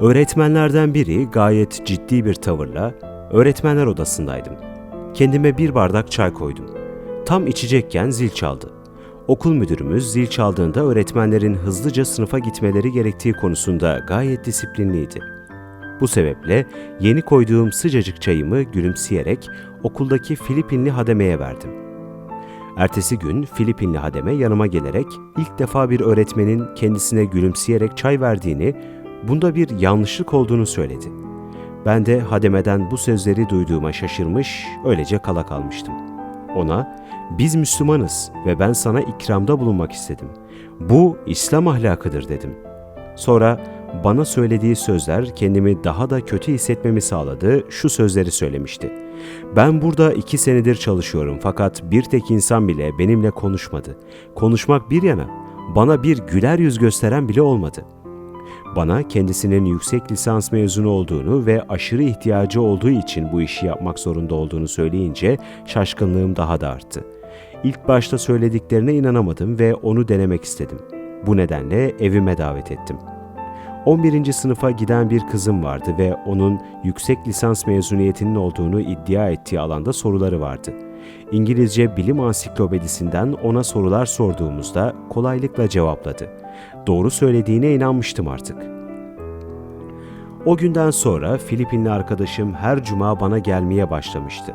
Öğretmenlerden biri gayet ciddi bir tavırla öğretmenler odasındaydım. Kendime bir bardak çay koydum. Tam içecekken zil çaldı. Okul müdürümüz zil çaldığında öğretmenlerin hızlıca sınıfa gitmeleri gerektiği konusunda gayet disiplinliydi. Bu sebeple yeni koyduğum sıcacık çayımı gülümseyerek okuldaki Filipinli hademeye verdim. Ertesi gün Filipinli hademe yanıma gelerek ilk defa bir öğretmenin kendisine gülümseyerek çay verdiğini, bunda bir yanlışlık olduğunu söyledi. Ben de hademeden bu sözleri duyduğuma şaşırmış, öylece kala kalmıştım. Ona, biz Müslümanız ve ben sana ikramda bulunmak istedim. Bu İslam ahlakıdır dedim. Sonra bana söylediği sözler kendimi daha da kötü hissetmemi sağladı, şu sözleri söylemişti. Ben burada iki senedir çalışıyorum fakat bir tek insan bile benimle konuşmadı. Konuşmak bir yana, bana bir güler yüz gösteren bile olmadı. Bana kendisinin yüksek lisans mezunu olduğunu ve aşırı ihtiyacı olduğu için bu işi yapmak zorunda olduğunu söyleyince şaşkınlığım daha da arttı. İlk başta söylediklerine inanamadım ve onu denemek istedim. Bu nedenle evime davet ettim. 11. sınıfa giden bir kızım vardı ve onun yüksek lisans mezuniyetinin olduğunu iddia ettiği alanda soruları vardı. İngilizce bilim ansiklopedisinden ona sorular sorduğumuzda kolaylıkla cevapladı. Doğru söylediğine inanmıştım artık. O günden sonra Filipinli arkadaşım her cuma bana gelmeye başlamıştı.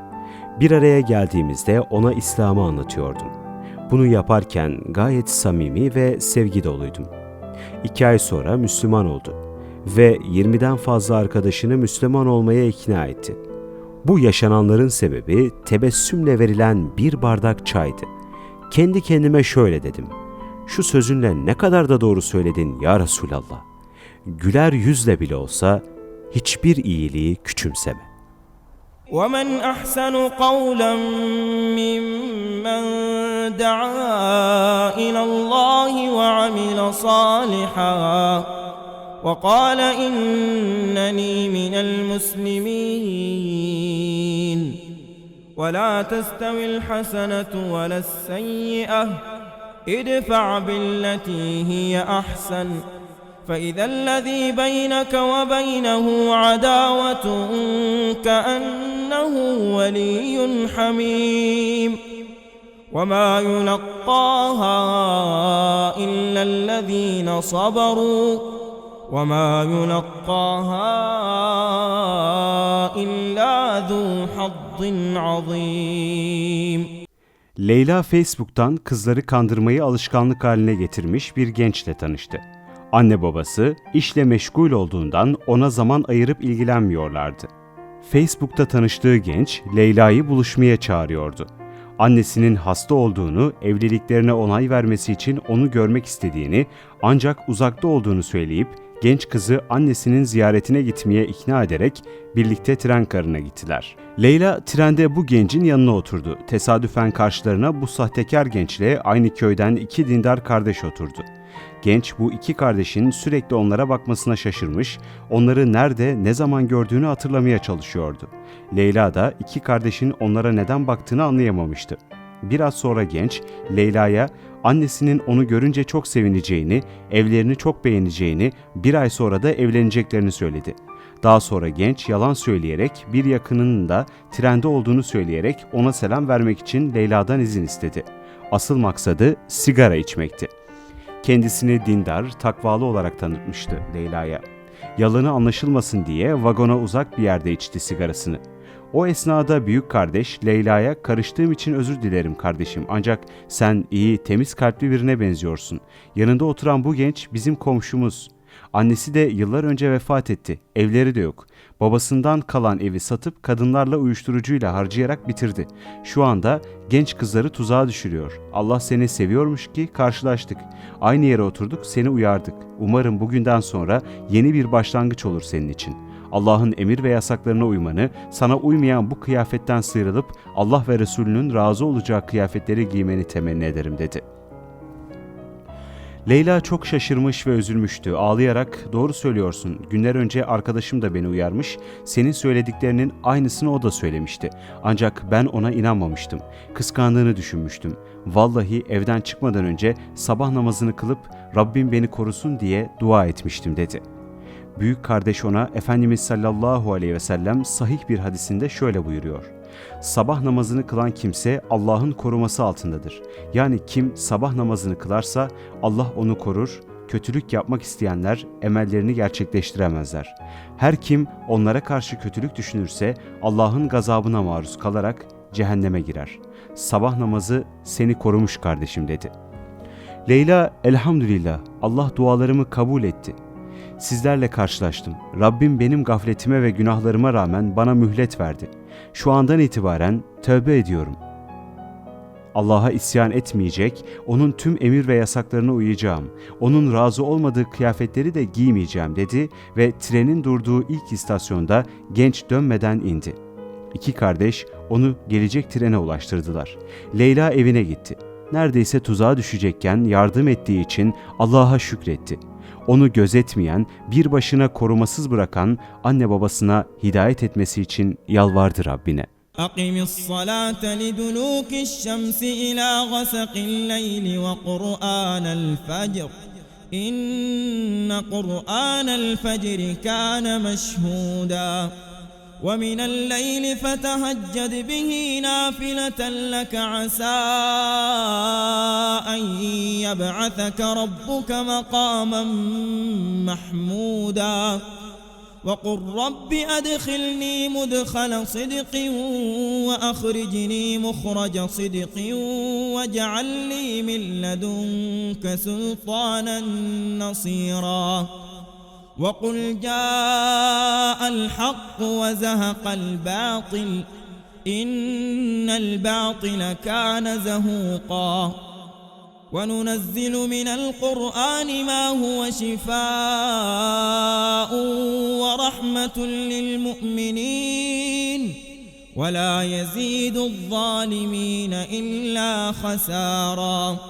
Bir araya geldiğimizde ona İslam'ı anlatıyordum. Bunu yaparken gayet samimi ve sevgi doluydum. İki ay sonra Müslüman oldu ve 20'den fazla arkadaşını Müslüman olmaya ikna etti. Bu yaşananların sebebi tebessümle verilen bir bardak çaydı. Kendi kendime şöyle dedim Şu sözünle ne kadar da doğru söyledin ya Resulallah. Güler yüzle bile olsa hiçbir iyiliği küçümseme. ومن احسن قولا ممن دعا الى الله وعمل صالحا وقال انني من المسلمين ولا تستوي الحسنه ولا السيئه ادفع بالتي هي أحسن. فإذا الذي بينك وبينه عداوة كأنه ولي حميم. وما يلقاها إلا الذين صبروا. وما يلقاها إلا ذو حظ عظيم. Leyla Facebook'tan kızları kandırmayı alışkanlık haline getirmiş bir gençle tanıştı. Anne babası işle meşgul olduğundan ona zaman ayırıp ilgilenmiyorlardı. Facebook'ta tanıştığı genç Leyla'yı buluşmaya çağırıyordu. Annesinin hasta olduğunu, evliliklerine onay vermesi için onu görmek istediğini ancak uzakta olduğunu söyleyip genç kızı annesinin ziyaretine gitmeye ikna ederek birlikte tren karına gittiler. Leyla trende bu gencin yanına oturdu. Tesadüfen karşılarına bu sahtekar gençle aynı köyden iki dindar kardeş oturdu. Genç bu iki kardeşin sürekli onlara bakmasına şaşırmış, onları nerede, ne zaman gördüğünü hatırlamaya çalışıyordu. Leyla da iki kardeşin onlara neden baktığını anlayamamıştı. Biraz sonra genç, Leyla'ya annesinin onu görünce çok sevineceğini, evlerini çok beğeneceğini, bir ay sonra da evleneceklerini söyledi. Daha sonra genç yalan söyleyerek bir yakınının da trende olduğunu söyleyerek ona selam vermek için Leyla'dan izin istedi. Asıl maksadı sigara içmekti. Kendisini dindar, takvalı olarak tanıtmıştı Leyla'ya. Yalanı anlaşılmasın diye vagona uzak bir yerde içti sigarasını. O esnada büyük kardeş Leyla'ya karıştığım için özür dilerim kardeşim ancak sen iyi, temiz kalpli birine benziyorsun. Yanında oturan bu genç bizim komşumuz. Annesi de yıllar önce vefat etti. Evleri de yok. Babasından kalan evi satıp kadınlarla uyuşturucuyla harcayarak bitirdi. Şu anda genç kızları tuzağa düşürüyor. Allah seni seviyormuş ki karşılaştık. Aynı yere oturduk, seni uyardık. Umarım bugünden sonra yeni bir başlangıç olur senin için. Allah'ın emir ve yasaklarına uymanı, sana uymayan bu kıyafetten sıyrılıp Allah ve Resulünün razı olacağı kıyafetleri giymeni temenni ederim dedi.'' Leyla çok şaşırmış ve üzülmüştü. Ağlayarak doğru söylüyorsun. Günler önce arkadaşım da beni uyarmış. Senin söylediklerinin aynısını o da söylemişti. Ancak ben ona inanmamıştım. Kıskandığını düşünmüştüm. Vallahi evden çıkmadan önce sabah namazını kılıp Rabbim beni korusun diye dua etmiştim dedi. Büyük kardeş ona Efendimiz sallallahu aleyhi ve sellem sahih bir hadisinde şöyle buyuruyor. Sabah namazını kılan kimse Allah'ın koruması altındadır. Yani kim sabah namazını kılarsa Allah onu korur, kötülük yapmak isteyenler emellerini gerçekleştiremezler. Her kim onlara karşı kötülük düşünürse Allah'ın gazabına maruz kalarak cehenneme girer. Sabah namazı seni korumuş kardeşim dedi. Leyla elhamdülillah Allah dualarımı kabul etti. Sizlerle karşılaştım. Rabbim benim gafletime ve günahlarıma rağmen bana mühlet verdi. Şu andan itibaren tövbe ediyorum. Allah'a isyan etmeyecek, onun tüm emir ve yasaklarına uyacağım. Onun razı olmadığı kıyafetleri de giymeyeceğim dedi ve trenin durduğu ilk istasyonda genç dönmeden indi. İki kardeş onu gelecek trene ulaştırdılar. Leyla evine gitti. Neredeyse tuzağa düşecekken yardım ettiği için Allah'a şükretti. Onu gözetmeyen, bir başına korumasız bırakan anne babasına hidayet etmesi için yalvardı Rabbine. أقم الصلاة لدلوك الشمس إلى غسق الليل وقرآن الفجر إن قرآن الفجر كان مشهودا ومن الليل فتهجد به نافلة لك عسى أن يبعثك ربك مقاما محمودا. وقل رب أدخلني مدخل صدق وأخرجني مخرج صدق واجعل لي من لدنك سلطانا نصيرا. وقل جاء الحق وزهق الباطل إن الباطل كان زهوقا. وننزل من القرآن ما هو شفاء ورحمة للمؤمنين. ولا يزيد الظالمين إلا خسارا.